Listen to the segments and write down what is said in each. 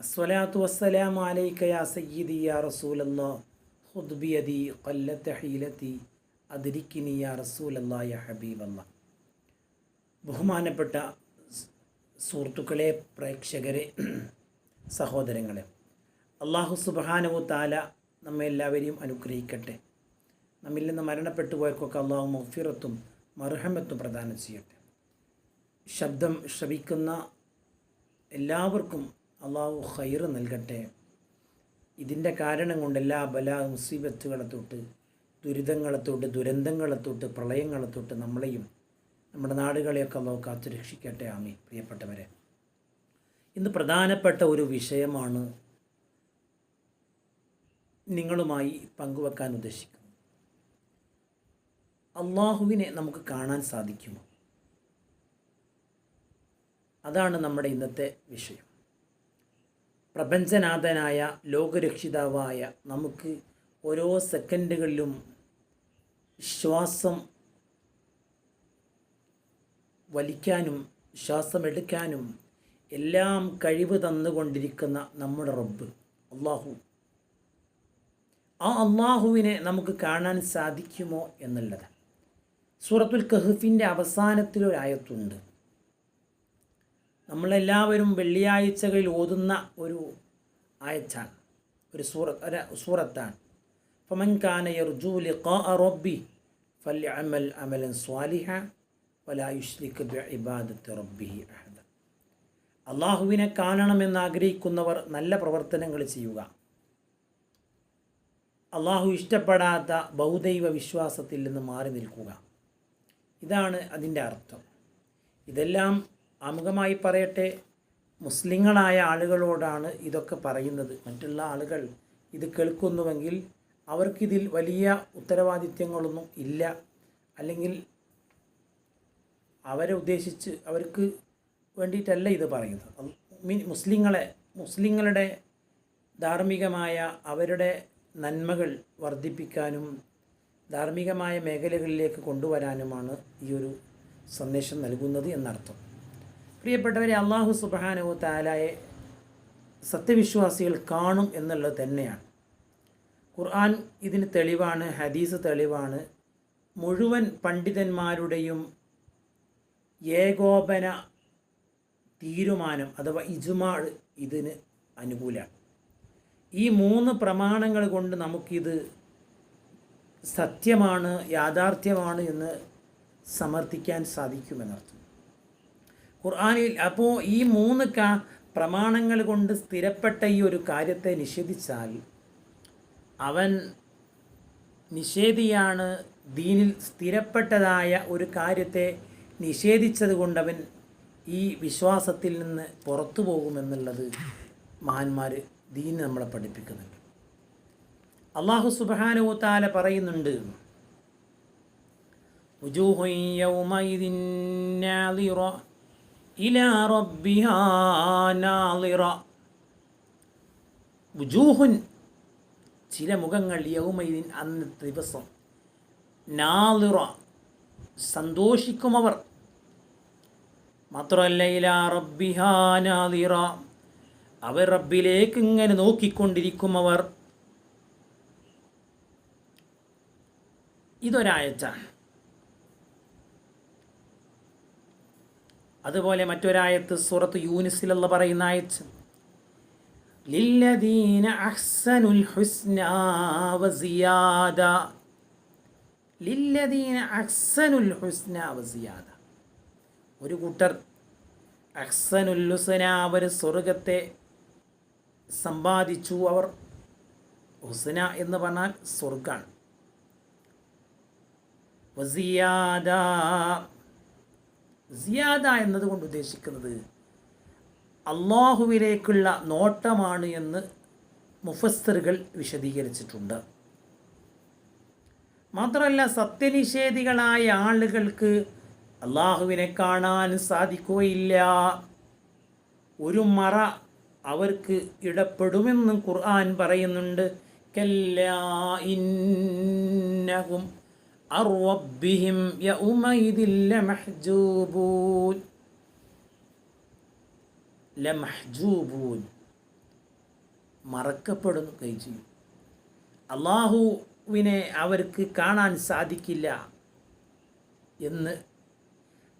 അസ്വലാത്തു വസ്സലാം അലൈക്ക യാ സയ്യിദി യാ റസൂലല്ലാ ഹുദ്ബിയതി കൊല്ലത്തെ ഹീലത്തി അതിരിക്കിനി യാ റസൂലല്ലാ യാ ഹബീബല്ല ബഹുമാനപ്പെട്ട സുഹൃത്തുക്കളെ പ്രേക്ഷകരെ സഹോദരങ്ങളെ അള്ളാഹു സുബാനവു താല നമ്മെ എല്ലാവരെയും അനുഗ്രഹിക്കട്ടെ. നമ്മിൽ നിന്ന് മരണപ്പെട്ടു പോയവർക്കൊക്കെ അള്ളാഹു മഫിറത്തും മർഹമത്തും പ്രദാനം ചെയ്യട്ടെ. ശബ്ദം ശ്രവിക്കുന്ന എല്ലാവർക്കും അള്ളാഹു ഖൈർ നൽകട്ടെ. ഇതിന്റെ കാരണം കൊണ്ട് എല്ലാ ബല മുസീബത്തുകളെ തൊട്ട് ദുരിതങ്ങളെ തൊട്ട് ദുരന്തങ്ങളെ തൊട്ട് പ്രളയങ്ങളെ തൊട്ട് നമ്മളെയും നമ്മുടെ നാടുകളെയൊക്കെ അള്ളാഹു കാത്തു രക്ഷിക്കട്ടെ. ആമി പ്രിയപ്പെട്ടവരെ ഇന്ന് പ്രധാനപ്പെട്ട ഒരു വിഷയമാണ് നിങ്ങളുമായി പങ്കുവെക്കാൻ ഉദ്ദേശിക്കുന്നത്. അള്ളാഹുവിനെ നമുക്ക് കാണാൻ സാധിക്കുമോ? അതാണ് നമ്മുടെ ഇന്നത്തെ വിഷയം. പ്രപഞ്ചനാഥനായ ലോകരക്ഷിതാവായ നമുക്ക് ഓരോ സെക്കൻഡുകളിലും ശ്വാസം വലിക്കാനും ശ്വാസമെടുക്കാനും എല്ലാം കഴിവ് തന്നുകൊണ്ടിരിക്കുന്ന നമ്മുടെ റബ്ബ് അള്ളാഹു. ആ അള്ളാഹുവിനെ നമുക്ക് കാണാൻ സാധിക്കുമോ എന്നുള്ളത്. സൂറത്തുൽ കഹഫിന്റെ അവസാനത്തിലൊരായത്തുണ്ട്. നമ്മളെല്ലാവരും വെള്ളിയാഴ്ചകളിൽ ഓതുന്ന ഒരു ആയച്ചാണ് ഒരു സൂറ സൂറത്താണ്. ഫമൻ കാന യർജു ലിഖാ റബ്ബി ഫല്യഅമൽ അമലൻ സ്വാലിഹ വലാ യുശ്രിക് ബിഇബാദത്തി റബ്ബിഹി അഹദ. അള്ളാഹുവിനെ കാണണമെന്ന് ആഗ്രഹിക്കുന്നവർ നല്ല പ്രവർത്തനങ്ങൾ ചെയ്യുക. അള്ളാഹു ഇഷ്ടപ്പെടാത്ത ബൗദൈവ വിശ്വാസത്തിൽ നിന്ന് മാറി നിൽക്കുക. ഇതാണ് അതിന്റെ അർത്ഥം. ഇതെല്ലാം ആമുഖമായി പറയട്ടെ മുസ്ലിങ്ങളായ ആളുകളോടാണ് ഇതൊക്കെ പറയുന്നത്. മറ്റുള്ള ആളുകൾ ഇത് കേൾക്കുന്നുവെങ്കിൽ അവർക്കിതിൽ വലിയ ഉത്തരവാദിത്യങ്ങളൊന്നും ഇല്ല. അല്ലെങ്കിൽ അവരെ ഉദ്ദേശിച്ച് അവർക്ക് വേണ്ടിയിട്ടല്ല ഇത് പറയുന്നത്. മീൻ മുസ്ലിങ്ങളെ മുസ്ലിങ്ങളുടെ ധാർമ്മികമായ അവരുടെ നന്മകൾ വർദ്ധിപ്പിക്കാനും ധാർമ്മികമായ മേഖലകളിലേക്ക് കൊണ്ടുവരാനുമാണ് ഈ ഒരു സന്ദേശം നൽകുന്നത് എന്നർത്ഥം. പ്രിയപ്പെട്ടവരെ അള്ളാഹു സുബാനു താലായെ സത്യവിശ്വാസികൾ കാണും എന്നുള്ളത് തന്നെയാണ്. ഖുർആൻ ഇതിന് തെളിവാണ് ഹദീസ് തെളിവാണ്. മുഴുവൻ പണ്ഡിതന്മാരുടെയും ഏകോപന തീരുമാനം അഥവാ ഇജുമാൾ ഇതിന് അനുകൂലമാണ്. ഈ മൂന്ന് പ്രമാണങ്ങൾ കൊണ്ട് നമുക്കിത് സത്യമാണ് യാഥാർത്ഥ്യമാണ് എന്ന് സമർത്ഥിക്കാൻ സാധിക്കുമെന്നർത്ഥം. ഖുർആാനിൽ അപ്പോൾ ഈ മൂന്ന് കാ പ്രമാണങ്ങൾ കൊണ്ട് സ്ഥിരപ്പെട്ട ഈ ഒരു കാര്യത്തെ നിഷേധിച്ചാൽ അവൻ നിഷേധിയാണ് ദീനിൽ സ്ഥിരപ്പെട്ടതായ ഒരു കാര്യത്തെ നിഷേധിച്ചത് കൊണ്ടവൻ ഈ വിശ്വാസത്തിൽ നിന്ന് പുറത്തു പോകുമെന്നുള്ളത് മഹാന്മാർ ദീൻ നമ്മളെ പഠിപ്പിക്കുന്നുണ്ട്. അള്ളാഹു സുബാനു താല വുജൂഹുൻ ചില മുഖങ്ങൾ യൗമൈദിൻ അന്ന് ദിവസം. നാളിറ സന്തോഷിക്കുമവർ. മാത്രമല്ല ഇലാ റബ്ബിഹാ നാളിറ അവർ റബ്ബിലേക്ക് ഇങ്ങനെ നോക്കിക്കൊണ്ടിരിക്കും അവർ അതുപോലെ മറ്റൊരായത്ത് സൂറത്ത് യൂനിസിലുള്ള പറയുന്ന വസിയാദ ഒരു കൂട്ടർ അഹ്സനുൽ ഹുസ്ന അവർ സ്വർഗത്തെ സമ്പാദിച്ചു. അവർ ഹുസ്ന എന്ന് പറഞ്ഞാൽ സ്വർഗാണ് വസിയാദ സിയാദ എന്നതുകൊണ്ട് ഉദ്ദേശിക്കുന്നത് അള്ളാഹുവിലേക്കുള്ള നോട്ടമാണ് എന്ന് മുഫസ്തറുകൾ വിശദീകരിച്ചിട്ടുണ്ട്. മാത്രമല്ല സത്യനിഷേധികളായ ആളുകൾക്ക് അള്ളാഹുവിനെ കാണാൻ സാധിക്കുകയില്ല. ഒരു മറ അവർക്ക് ഇടപെടുമെന്നും ഖുർആൻ പറയുന്നുണ്ട്. കല്ലാ ഇന്നഹും അർവബ്ബിഹിം യൗമൈദിൻ ലമഹ്ജൂബൂൻ. ലമഹ്ജൂബൂൻ. മറക്കപ്പെടുന്നു കൈ ചെയ്യും. അള്ളാഹുവിനെ അവർക്ക് കാണാൻ സാധിക്കില്ല എന്ന്.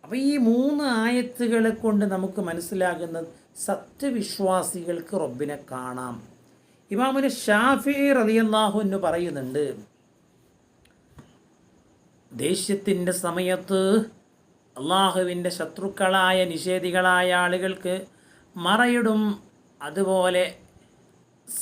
അപ്പോൾ ഈ മൂന്ന് ആയത്തുകളെ കൊണ്ട് നമുക്ക് മനസ്സിലാകുന്നത് സത്യവിശ്വാസികൾക്ക് റബ്ബിനെ കാണാം. ഇമാമിന് ഷാഫി റതിയല്ലാഹു എന്ന് പറയുന്നുണ്ട് ദേഷ്യത്തിന്റെ സമയത്ത് അള്ളാഹുവിന്റെ ശത്രുക്കളായ നിഷേധികളായ ആളുകൾക്ക് മറയിടും. അതുപോലെ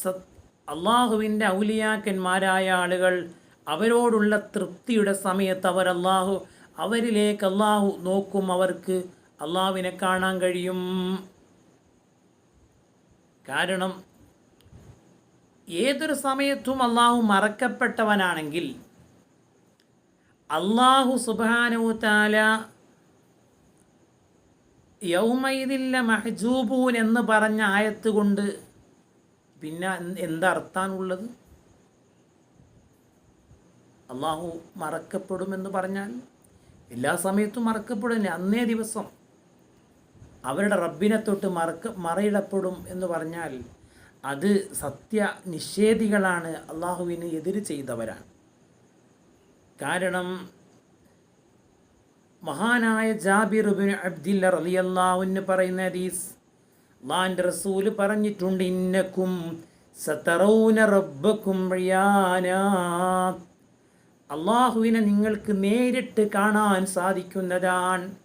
സത് അള്ളാഹുവിന്റെ ഔലിയാക്കന്മാരായ ആളുകൾ അവരോടുള്ള തൃപ്തിയുടെ സമയത്ത് അവർ അള്ളാഹു അവരിലേക്ക് അള്ളാഹു നോക്കും. അവർക്ക് അള്ളാഹുവിനെ കാണാൻ കഴിയും. കാരണം ഏതൊരു സമയത്തും അള്ളാഹു മറക്കപ്പെട്ടവനാണെങ്കിൽ അള്ളാഹു താല യൗമൈദില്ല മഹജൂബൂൻ എന്ന് പറഞ്ഞ ആയത്ത് കൊണ്ട് പിന്നെ എന്തർത്ഥാനുള്ളത് അള്ളാഹു മറക്കപ്പെടുമെന്ന് പറഞ്ഞാൽ എല്ലാ സമയത്തും മറക്കപ്പെടുന്നില്ല. അന്നേ ദിവസം അവരുടെ റബ്ബിനെ തൊട്ട് മറക്ക മറയിടപ്പെടും എന്ന് പറഞ്ഞാൽ അത് സത്യ നിഷേധികളാണ് അള്ളാഹുവിന് എതിര് ചെയ്തവരാണ്. കാരണം മഹാനായ ജാബിർ ബിൻ അബ്ദില്ല റലിയല്ലാവുന്ന് പറയുന്ന ഹദീസ് അള്ളാന്റെ റസൂൽ പറഞ്ഞിട്ടുണ്ട് ഇന്നക്കും സതറൗന റബ്ബക്കും അള്ളാഹുവിനെ നിങ്ങൾക്ക് നേരിട്ട് കാണാൻ സാധിക്കുന്നതാണ്.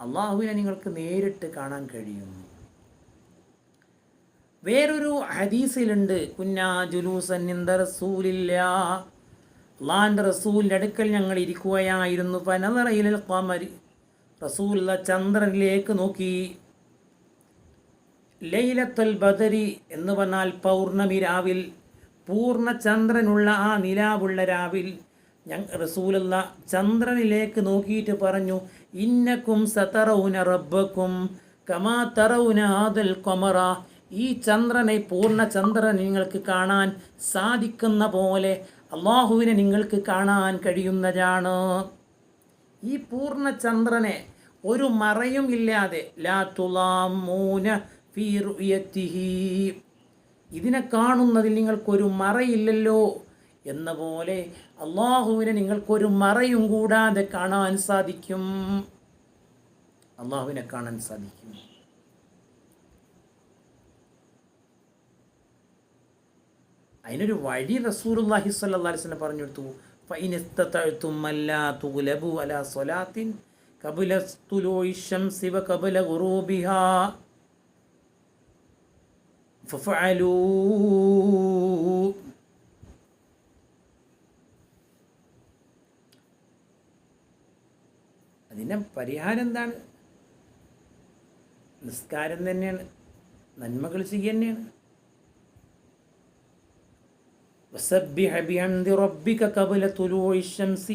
അള്ളാഹുവിനെ നിങ്ങൾക്ക് നേരിട്ട് കാണാൻ കഴിയും വേറൊരു ഹദീസിലുണ്ട് കുന്നാ ജുലൂസൻ റസൂലില്ല അള്ളാഹിന്റെ റസൂലിന്റെ അടുക്കൽ ഞങ്ങൾ ഇരിക്കുകയായിരുന്നു. പനതറയിലെ കോമരി റസൂല ചന്ദ്രനിലേക്ക് നോക്കി. ലൈലത്തുൽ ബദരി എന്ന് പറഞ്ഞാൽ പൗർണമി രാവിൽ പൂർണ ചന്ദ്രനുള്ള ആ നിലാവുള്ള രാവിൽ. ഞങ്ങൾ റസൂലുള്ള ചന്ദ്രനിലേക്ക് നോക്കിയിട്ട് പറഞ്ഞു ഇന്നക്കും സതറൗന റബ്ബക്കും കമാ തറൗന ആദൽ കൊമറ ഈ ചന്ദ്രനെ പൂർണ ചന്ദ്രൻ നിങ്ങൾക്ക് കാണാൻ സാധിക്കുന്ന പോലെ അള്ളാഹുവിനെ നിങ്ങൾക്ക് കാണാൻ കഴിയുന്നതാണ്. ഈ പൂർണ ചന്ദ്രനെ ഒരു മറയും ഇല്ലാതെ ലാ തുലാമൂന ഇതിനെ കാണുന്നതിൽ നിങ്ങൾക്കൊരു മറയില്ലല്ലോ എന്ന പോലെ അള്ളാഹുവിനെ നിങ്ങൾക്കൊരു മറയും കൂടാതെ കാണാൻ സാധിക്കും. അള്ളാഹുവിനെ കാണാൻ സാധിക്കും. അതിനൊരു വഴി അലൈഹി വസല്ലം പറഞ്ഞു കൊടുത്തു തുഗ്ലബു അലാ സ്വലാത്തിൻ അതിന്റെ പരിഹാരം എന്താണ്? നിസ്കാരം തന്നെയാണ്. നന്മകൾ ചെയ്യുക തന്നെയാണ്. وسبح بحمد ربك قبل طلوع الشمس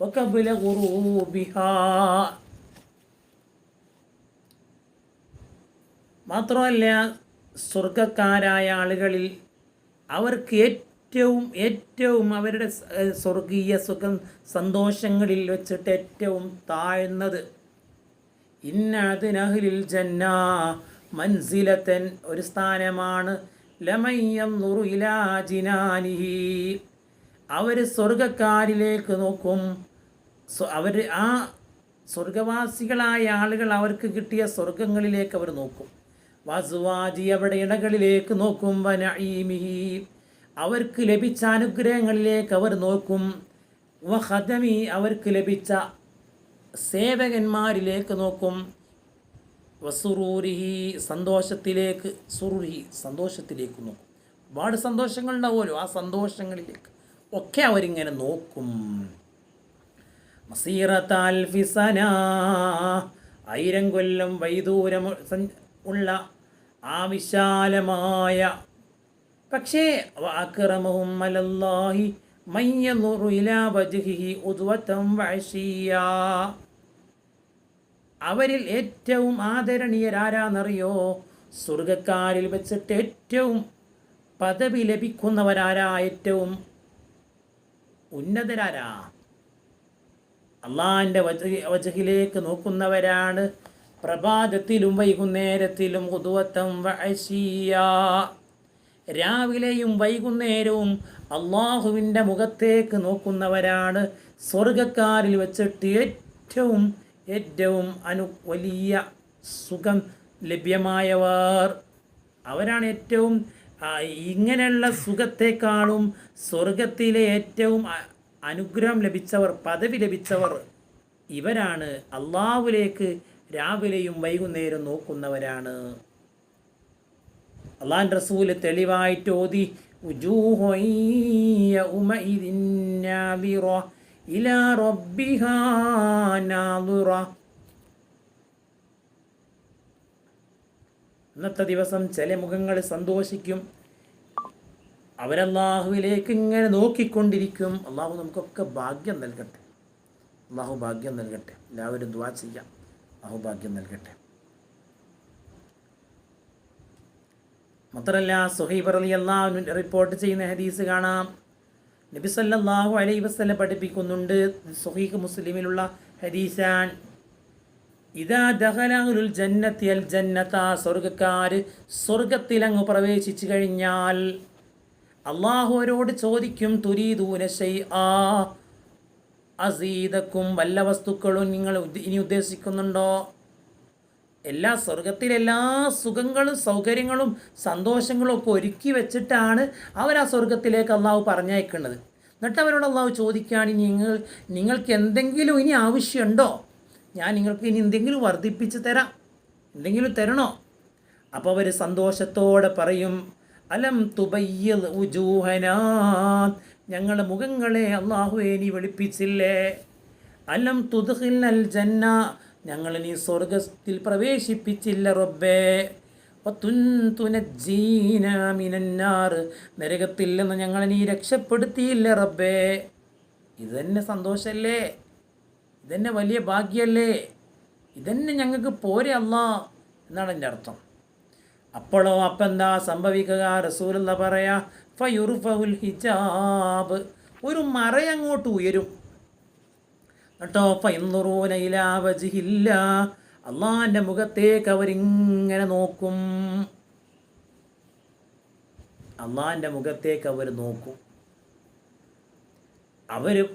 وقبل غروبها മാത്രമല്ല സ്വർഗക്കാരായ ആളുകളിൽ അവർക്ക് ഏറ്റവും ഏറ്റവും അവരുടെ സ- ഏഹ് സ്വർഗീയ സുഖം സന്തോഷങ്ങളിൽ വെച്ചിട്ട് ഏറ്റവും താഴ്ന്നത് ഇന്നതിനഹ്ലിൽ ജന്ന മൻസിലത്തൻ ഒരു സ്ഥാനമാണ് ലമയ്യം ജിനാനിഹി. അവർ സ്വർഗക്കാരിലേക്ക് നോക്കും. അവർ ആ സ്വർഗവാസികളായ ആളുകൾ അവർക്ക് കിട്ടിയ സ്വർഗങ്ങളിലേക്ക് അവർ നോക്കും. വസുവാജി അവരുടെ ഇടകളിലേക്ക് നോക്കും. വനഈമിഹി. അവർക്ക് ലഭിച്ച അനുഗ്രഹങ്ങളിലേക്ക് അവർ നോക്കും. വഹദമി അവർക്ക് ലഭിച്ച സേവകന്മാരിലേക്ക് നോക്കും. വസുറൂരിഹി സന്തോഷത്തിലേക്ക് സുറുഹി സന്തോഷത്തിലേക്ക് നോക്കും. ഒരുപാട് സന്തോഷങ്ങൾ ഉണ്ടാവുമല്ലോ ആ സന്തോഷങ്ങളിലേക്ക്. ഒക്കെ അവരിങ്ങനെ നോക്കും. മസീറത്താൽഫിസന ആയിരം കൊല്ലം വൈദൂരം ഉള്ള ആ വിശാലമായ പക്ഷേ അക്രമവും മയ്യന്നുറു ഇലാ വജ്ഹിഹി ഉദ്വതം വഅശിയാ. അവരിൽ ഏറ്റവും ആദരണീയരാരാന്നറിയോ? സ്വർഗക്കാരിൽ വെച്ചിട്ട് ഏറ്റവും പദവി ലഭിക്കുന്നവരാരാ ഏറ്റവും ഉന്നതരാരാ? അള്ളാഹിന്റെ വജഹിലേക്ക് നോക്കുന്നവരാണ് പ്രഭാതത്തിലും വൈകുന്നേരത്തിലും കുതുവത്തം വഴശീയ രാവിലെയും വൈകുന്നേരവും അള്ളാഹുവിന്റെ മുഖത്തേക്ക് നോക്കുന്നവരാണ് സ്വർഗക്കാരിൽ വെച്ചിട്ട് ഏറ്റവും ഏറ്റവും അനു വലിയ സുഖം ലഭ്യമായവർ. അവരാണ് ഏറ്റവും ഇങ്ങനെയുള്ള സുഖത്തെക്കാളും സ്വർഗത്തിലെ ഏറ്റവും അനുഗ്രഹം ലഭിച്ചവർ പദവി ലഭിച്ചവർ ഇവരാണ്. അള്ളാഹുലേക്ക് രാവിലെയും വൈകുന്നേരം നോക്കുന്നവരാണ്. അള്ളാൻ റസൂൽ തെളിവായിട്ട് ഓതി ഉജൂഹൊയ്യ ഉമ നാദിറ ഇലാ റബ്ബിഹാ നാദിറ." ഇന്നത്തെ ദിവസം ചില മുഖങ്ങൾ സന്തോഷിക്കും. അവരല്ലാഹുവിലേക്ക് ഇങ്ങനെ നോക്കിക്കൊണ്ടിരിക്കും. അള്ളാഹു നമുക്കൊക്കെ ഭാഗ്യം നൽകട്ടെ. അള്ളാഹു ഭാഗ്യം നൽകട്ടെ. എല്ലാവരും ദ്വാ ചെയ്യാം. അള്ളാഹു ഭാഗ്യം നൽകട്ടെ. മാത്രമല്ല സുഹൈബർ അലി അള്ളാഹു റിപ്പോർട്ട് ചെയ്യുന്ന ഹദീസ് കാണാം. നബി സല്ലല്ലാഹു അലൈഹി വസ്ലം പഠിപ്പിക്കുന്നുണ്ട്. സുഹീഖ് മുസ്ലിമിലുള്ള ഹരീസാൻ ഇതാ ദഹലാഹുൽ ജന്നത്തി അൽ ജന്നത്ത സ്വർഗക്കാർ സ്വർഗത്തിൽ അങ്ങ് പ്രവേശിച്ചു കഴിഞ്ഞാൽ അള്ളാഹു അവരോട് ചോദിക്കും തുരീദൂന ഷൈ ആ അസീതക്കും വല്ല വസ്തുക്കളും നിങ്ങൾ ഇനി ഉദ്ദേശിക്കുന്നുണ്ടോ? എല്ലാ സ്വർഗത്തിലെ എല്ലാ സുഖങ്ങളും സൗകര്യങ്ങളും സന്തോഷങ്ങളും ഒക്കെ ഒരുക്കി വെച്ചിട്ടാണ് അവർ ആ സ്വർഗത്തിലേക്ക് അള്ളാഹു പറഞ്ഞയക്കുന്നത്. എന്നിട്ട് അവരോട് അള്ളാഹു ചോദിക്കുകയാണ് നിങ്ങൾ നിങ്ങൾക്ക് എന്തെങ്കിലും ഇനി ആവശ്യമുണ്ടോ? ഞാൻ നിങ്ങൾക്ക് ഇനി എന്തെങ്കിലും വർദ്ധിപ്പിച്ച് തരാം. എന്തെങ്കിലും തരണോ? അപ്പോൾ അവർ സന്തോഷത്തോടെ പറയും അലം തുബയ്യൽ ഞങ്ങളുടെ മുഖങ്ങളെ അള്ളാഹു ഇനി വെളുപ്പിച്ചില്ലേ? അലം അൽ ജന്ന ഞങ്ങൾ നീ സ്വർഗത്തിൽ പ്രവേശിപ്പിച്ചില്ല റബ്ബേ. മിനന്നാർ. നരകത്തിൽ നിന്ന് ഞങ്ങളെ നീ രക്ഷപ്പെടുത്തിയില്ല റബ്ബേ. ഇത് തന്നെ സന്തോഷമല്ലേ ഇതന്നെ വലിയ ഭാഗ്യല്ലേ? ഇതന്നെ ഞങ്ങൾക്ക് പോരെ അല്ല എന്നാണ് എന്റെ അർത്ഥം. അപ്പോഴോ അപ്പം എന്താ സംഭവിക്കുക? റസൂലുള്ള പറയാ ഫയുർഫുൽ ഹിജാബ്. ഒരു മറയങ്ങോട്ട് ഉയരും. കേട്ടോ ഫൈന്നുറൂനയിലാവജില്ല അള്ളാന്റെ മുഖത്തേക്ക് അവരിങ്ങനെ നോക്കും. അള്ളാന്റെ മുഖത്തേക്ക് അവർ നോക്കും. അവർ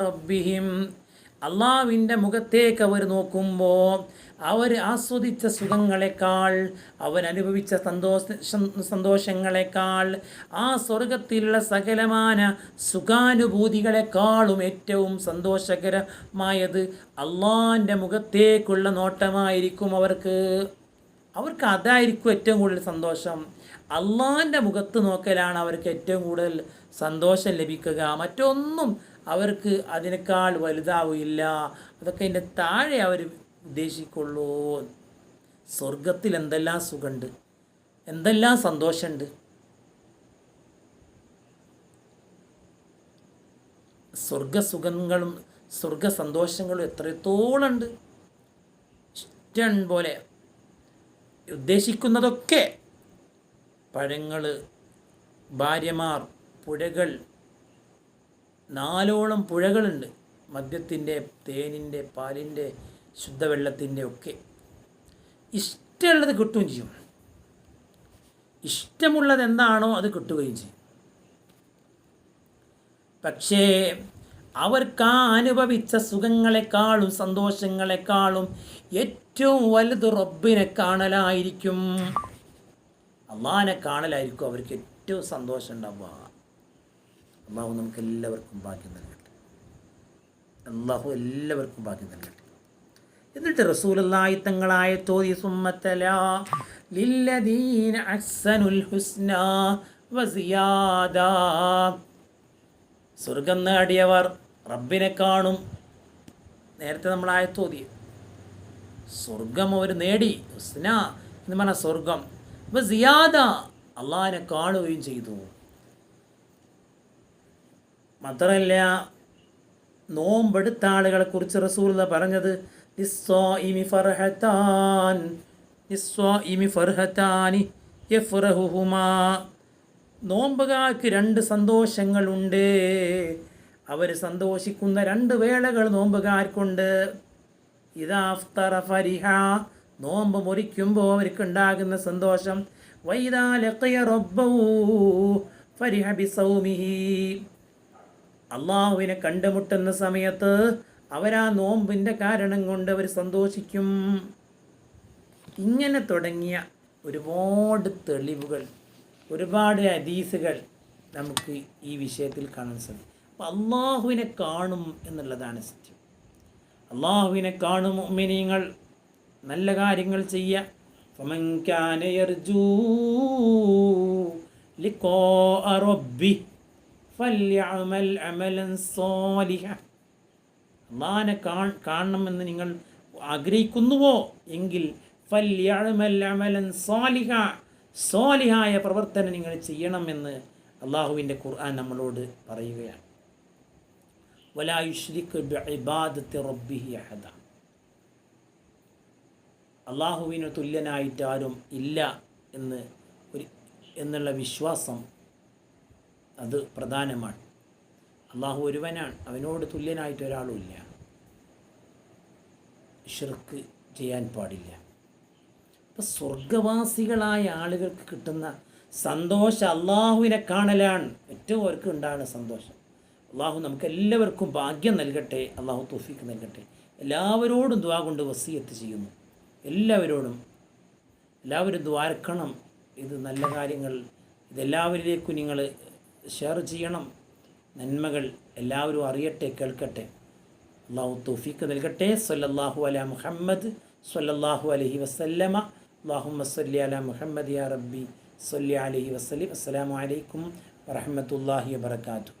റബ്ബിഹിം. അള്ളാവിന്റെ മുഖത്തേക്ക് അവർ നോക്കുമ്പോൾ അവർ ആസ്വദിച്ച സുഖങ്ങളെക്കാൾ അവൻ അനുഭവിച്ച സന്തോഷ സന്തോഷങ്ങളെക്കാൾ ആ സ്വർഗത്തിലുള്ള സകലമാന സുഖാനുഭൂതികളെക്കാളും ഏറ്റവും സന്തോഷകരമായത് അള്ളാന്റെ മുഖത്തേക്കുള്ള നോട്ടമായിരിക്കും അവർക്ക്. അവർക്ക് അതായിരിക്കും ഏറ്റവും കൂടുതൽ സന്തോഷം. അള്ളാന്റെ മുഖത്ത് നോക്കലാണ് അവർക്ക് ഏറ്റവും കൂടുതൽ സന്തോഷം ലഭിക്കുക. മറ്റൊന്നും അവർക്ക് അതിനേക്കാൾ വലുതാവില്ല അതൊക്കെ അതിന്റെ താഴെ അവർ ഉദ്ദേശിക്കുള്ളൂ. സ്വർഗത്തിൽ എന്തെല്ലാം സുഖമുണ്ട് എന്തെല്ലാം സന്തോഷമുണ്ട് സ്വർഗസുഖങ്ങളും സ്വർഗ സന്തോഷങ്ങളും എത്രത്തോളം ഉണ്ട് ഇഷ്ടം പോലെ. ഉദ്ദേശിക്കുന്നതൊക്കെ പഴങ്ങൾ ഭാര്യമാർ പുഴകൾ. നാലോളം പുഴകളുണ്ട്. മദ്യത്തിന്റെ തേനിന്റെ പാലിന്റെ ശുദ്ധവെള്ളത്തിന്റെ ഒക്കെ ഇഷ്ടമുള്ളത് കിട്ടുകയും ചെയ്യും. ഇഷ്ടമുള്ളത് എന്താണോ അത് കിട്ടുകയും ചെയ്യും. പക്ഷേ അവർക്ക് ആ അനുഭവിച്ച സുഖങ്ങളെക്കാളും സന്തോഷങ്ങളെക്കാളും ഏറ്റവും വലുത് റബ്ബിനെ കാണലായിരിക്കും. അള്ളാഹിനെ കാണലായിരിക്കും അവർക്ക് ഏറ്റവും സന്തോഷം ഉണ്ടാവുക. അള്ളാഹു നമുക്ക് എല്ലാവർക്കും ഭാഗ്യം നൽകട്ടെ. അള്ളാഹു എല്ലാവർക്കും ഭാഗ്യം നൽകട്ടെ. എന്നിട്ട് റസൂലുള്ളാഹി തങ്ങളായ തോതി ലില്ലദീന വസിയാദ. സ്വർഗം നേടിയവർ റബ്ബിനെ കാണും. നേരത്തെ നമ്മൾ ആയത്തോതി സ്വർഗം അവർ നേടി. ഹുസ്ന എന്ന് പറഞ്ഞ സ്വർഗം. സിയാദ അള്ളാഹിനെ കാണുകയും ചെയ്തു. മാത്രമല്ല നോമ്പെടുത്ത ആളുകളെ കുറിച്ച് റസൂൽ പറഞ്ഞത് യഫ്റഹുഹുമാ നോമ്പുകാർക്ക് രണ്ട് സന്തോഷങ്ങളുണ്ട്. അവർ സന്തോഷിക്കുന്ന രണ്ട് വേളകൾ നോമ്പുകാർക്കുണ്ട്. ഇതാഫ്തറ ഫരിഹ നോമ്പ് മുറിക്കുമ്പോൾ അവർക്ക് ഉണ്ടാകുന്ന സന്തോഷം വൈദാലക്കയ റബ്ബവൂ ഫരിഹ അള്ളാഹുവിനെ കണ്ടുമുട്ടുന്ന സമയത്ത് അവരാ നോമ്പിന്റെ കാരണം കൊണ്ട് അവർ സന്തോഷിക്കും. ഇങ്ങനെ തുടങ്ങിയ ഒരുപാട് തെളിവുകൾ ഒരുപാട് ഹദീസുകൾ നമുക്ക് ഈ വിഷയത്തിൽ കാണാൻ സാധിക്കും. അപ്പം അള്ളാഹുവിനെ കാണും എന്നുള്ളതാണ് സത്യം. അള്ളാഹുവിനെ കാണും ഉമ്മിനിയങ്ങൾ നല്ല കാര്യങ്ങൾ ചെയ്യുക ലിഖോ അറബി ഫല്യഅമൽ അമലൻ സോലിഹ. അള്ളാഹാനെ കാ കാണണമെന്ന് നിങ്ങൾ ആഗ്രഹിക്കുന്നുവോ? എങ്കിൽ സാലിഹ സ്വാലിഹായ പ്രവർത്തനം നിങ്ങൾ ചെയ്യണമെന്ന് അള്ളാഹുവിന്റെ ഖുർആൻ നമ്മളോട് പറയുകയാണ്. അള്ളാഹുവിന് തുല്യനായിട്ട് ആരും ഇല്ല എന്ന് ഒരു എന്നുള്ള വിശ്വാസം അത് പ്രധാനമാണ്. അള്ളാഹു ഒരുവനാണ്. അവനോട് തുല്യനായിട്ട് ഒരാളുമില്ല. ഷിർക്ക് ചെയ്യാൻ പാടില്ല. അപ്പം സ്വർഗവാസികളായ ആളുകൾക്ക് കിട്ടുന്ന സന്തോഷം അള്ളാഹുവിനെ കാണലാണ്. ഏറ്റവും അവർക്ക് ഉണ്ടാകുന്ന സന്തോഷം. അള്ളാഹു നമുക്ക് എല്ലാവർക്കും ഭാഗ്യം നൽകട്ടെ. അള്ളാഹു തോഫിക്ക് നൽകട്ടെ. എല്ലാവരോടും ദ്വാ കൊണ്ട് വസീയത്ത് ചെയ്യുന്നു. എല്ലാവരോടും എല്ലാവരും ദ്വാരക്കണം ഇത് നല്ല കാര്യങ്ങൾ. ഇതെല്ലാവരിലേക്കും നിങ്ങൾ ഷെയർ ചെയ്യണം. നന്മകൾ എല്ലാവരും അറിയട്ടെ കേൾക്കട്ടെ. അള്ളാഹു തൗഫീക്ക് നൽകട്ടെ. സല്ലല്ലാഹു അല മുഹമ്മദ് സല്ലല്ലാഹു അലഹി വസല്ലമ. അള്ളാഹു സല്ലി അല മുഹമ്മദ് യാ റബ്ബി. സല്ലി അലഹി വസ്ലി അസ്സലാമു അലൈക്കും വറഹ്മത്തുള്ളാഹി വബറകാതുഹു.